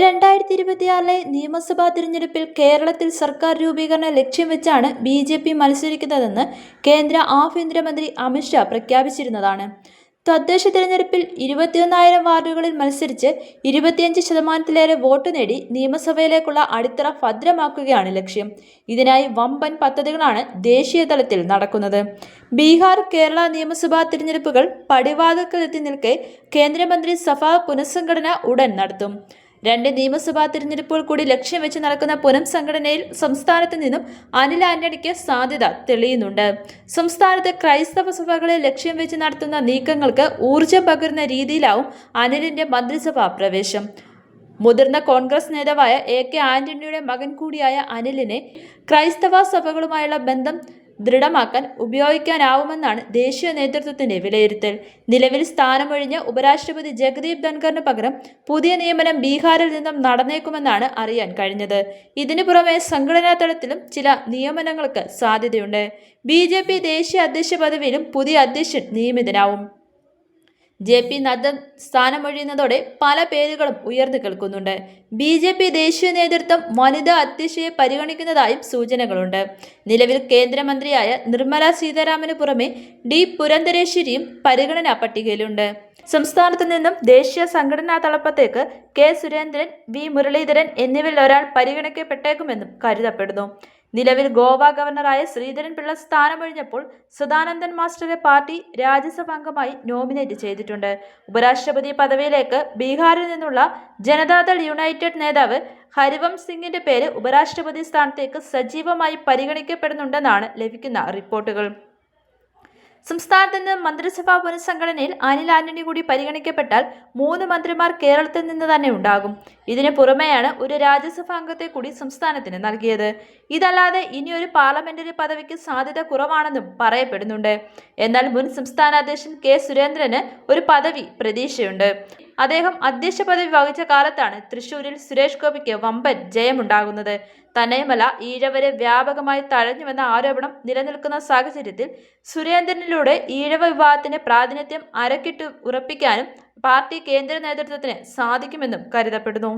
രണ്ടായിരത്തി ഇരുപത്തിയാറിലെ നിയമസഭാ തിരഞ്ഞെടുപ്പിൽ കേരളത്തിൽ സർക്കാർ രൂപീകരണ ലക്ഷ്യം വെച്ചാണ് ബി ജെ പി മത്സരിക്കുന്നതെന്ന് കേന്ദ്ര ആഭ്യന്തരമന്ത്രി അമിത്ഷാ പ്രഖ്യാപിച്ചിരുന്നതാണ്. തദ്ദേശ തിരഞ്ഞെടുപ്പിൽ ഇരുപത്തിയൊന്നായിരം വാർഡുകളിൽ മത്സരിച്ച് ഇരുപത്തിയഞ്ച് ശതമാനത്തിലേറെ വോട്ട് നേടി നിയമസഭയിലേക്കുള്ള അടിത്തറ ഭദ്രമാക്കുകയാണ് ലക്ഷ്യം. ഇതിനായി വമ്പൻ പദ്ധതികളാണ് ദേശീയ തലത്തിൽ നടക്കുന്നത്. ബീഹാർ കേരള നിയമസഭാ തിരഞ്ഞെടുപ്പുകൾ പടിവാതിൽക്കലെത്തി നിൽക്കെ കേന്ദ്രമന്ത്രി സഭ പുനഃസംഘടന ഉടൻ നടത്തും. രണ്ട് നിയമസഭാ തിരഞ്ഞെടുപ്പുകൾ കൂടി ലക്ഷ്യം വെച്ച് നടക്കുന്ന പുനഃസംഘടനയിൽ സംസ്ഥാനത്ത് നിന്നും അനിൽ ആന്റണിക്ക് സാധ്യത തെളിയുന്നുണ്ട്. സംസ്ഥാനത്ത് ക്രൈസ്തവ സഭകളെ ലക്ഷ്യം വെച്ച് നടത്തുന്ന നീക്കങ്ങൾക്ക് ഊർജം പകരുന്ന രീതിയിലാവും അനിലിന്റെ മന്ത്രിസഭാ പ്രവേശം. മുതിർന്ന കോൺഗ്രസ് നേതാവായ എ കെ ആന്റണിയുടെ മകൻ കൂടിയായ അനിലിനെ ക്രൈസ്തവ സഭകളുമായുള്ള ബന്ധം ദൃഢമാക്കാൻ ഉപയോഗിക്കാനാവുമെന്നാണ് ദേശീയ നേതൃത്വത്തിന്റെ വിലയിരുത്തൽ. നിലവിൽ സ്ഥാനമൊഴിഞ്ഞ ഉപരാഷ്ട്രപതി ജഗദീപ് ധൻഖറിന് പകരം പുതിയ നിയമനം ബീഹാറിൽ നിന്നും നടന്നേക്കുമെന്നാണ് അറിയാൻ കഴിഞ്ഞത്. ഇതിനു പുറമെ സംഘടനാ തലത്തിലും ചില നിയമനങ്ങൾക്ക് സാധ്യതയുണ്ട്. ബി ദേശീയ അധ്യക്ഷ പദവിയിലും പുതിയ അധ്യക്ഷൻ നിയമിതനാവും. ജെ പി നദ്ദ സ്ഥാനമൊഴിയുന്നതോടെ പല പേരുകളും ഉയർന്നു കേൾക്കുന്നുണ്ട്. ബി ജെ പി ദേശീയ നേതൃത്വം വനിതാ അധ്യക്ഷയെ പരിഗണിക്കുന്നതായും സൂചനകളുണ്ട്. നിലവിൽ കേന്ദ്രമന്ത്രിയായ നിർമ്മല സീതാരാമന് പുറമെ ഡി പുരന്തരേശ്വരിയും പരിഗണനാ പട്ടികയിലുണ്ട്. സംസ്ഥാനത്തു നിന്നും ദേശീയ സംഘടനാ തലപ്പത്തേക്ക് കെ സുരേന്ദ്രൻ വി മുരളീധരൻ എന്നിവരിൽ ഒരാൾ പരിഗണിക്കപ്പെട്ടേക്കുമെന്നും കരുതപ്പെടുന്നു. നിലവിൽ ഗോവ ഗവർണറായ ശ്രീധരൻ പിള്ള സ്ഥാനമൊഴിഞ്ഞപ്പോൾ സദാനന്ദൻ മാസ്റ്ററെ പാർട്ടി രാജ്യസഭാംഗമായി നോമിനേറ്റ് ചെയ്തിട്ടുണ്ട്. ഉപരാഷ്ട്രപതി പദവിയിലേക്ക് ബീഹാറിൽ നിന്നുള്ള ജനതാദൾ യുണൈറ്റഡ് നേതാവ് ഹരിവം സിംഗിന്റെ പേര് ഉപരാഷ്ട്രപതി സ്ഥാനത്തേക്ക് സജീവമായി പരിഗണിക്കപ്പെടുന്നുണ്ടെന്നാണ് ലഭിക്കുന്ന റിപ്പോർട്ടുകൾ. സംസ്ഥാനത്ത് നിന്ന് മന്ത്രിസഭാ പുനഃസംഘടനയിൽ അനിൽ ആന്റണി കൂടി പരിഗണിക്കപ്പെട്ടാൽ മൂന്ന് മന്ത്രിമാർ കേരളത്തിൽ നിന്ന് തന്നെ ഉണ്ടാകും. ഇതിന് പുറമെയാണ് ഒരു രാജ്യസഭാ അംഗത്തെ കൂടി സംസ്ഥാനത്തിന് നൽകിയത്. ഇതല്ലാതെ ഇനി ഒരു പാർലമെന്ററി പദവിക്ക് സാധ്യത കുറവാണെന്നും പറയപ്പെടുന്നുണ്ട്. എന്നാൽ മുൻ സംസ്ഥാന അധ്യക്ഷൻ കെ സുരേന്ദ്രന് ഒരു പദവി പ്രതീക്ഷയുണ്ട്. അദ്ദേഹം അധ്യക്ഷ പദവി വഹിച്ച കാലത്താണ് തൃശൂരിൽ സുരേഷ് ഗോപിക്ക് വമ്പൻ ജയമുണ്ടാകുന്നത്. തന്നെയുമല്ല ഈഴവരെ വ്യാപകമായി തഴഞ്ഞുവെന്ന ആരോപണം നിലനിൽക്കുന്ന സാഹചര്യത്തിൽ സുരേന്ദ്രനിലൂടെ ഈഴവ വിവാഹത്തിന്റെ പ്രാതിനിധ്യം അരക്കിട്ട് ഉറപ്പിക്കാനും പാർട്ടി കേന്ദ്ര നേതൃത്വത്തിന് സാധിക്കുമെന്നും കരുതപ്പെടുന്നു.